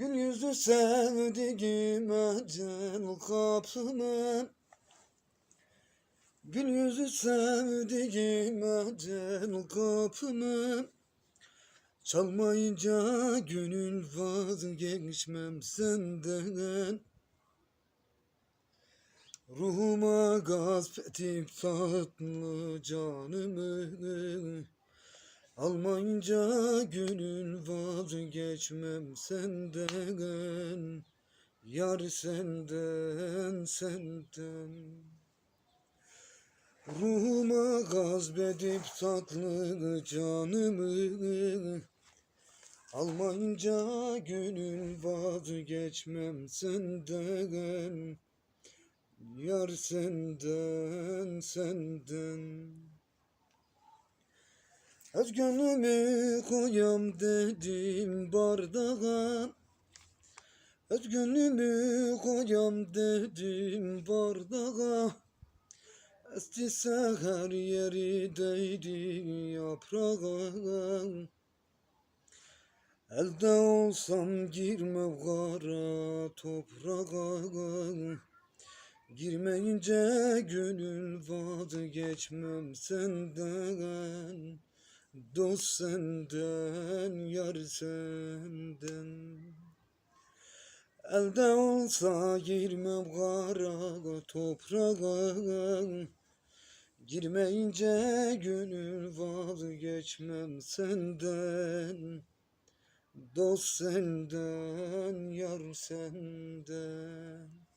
Gül yüzlü sevdiğim ecel kapıma Gül yüzlü sevdiğim ecel kapıma Çalmayınca gönül vazgeçmem senden. Ruhuma gasp edip tatlı canımı Almayınca gönül vazgeçmem senden Yar senden senden. Ruhuma gasp edip tatlı canımı Almayınca gönül vazgeçmem senden Yar senden senden Az gönlümü koyam dedim bardağa. Az gönlümü koyam dedim bardağa. Esti seher yeri değdi yaprağa. Elde olsam girmem kara toprağa. Girmeyince gönül vazgeçmem senden Dost senden, yar senden. Elde olsa girmem kara toprağa. Girmeyince gönül vazgeçmem senden. Dost senden, yar senden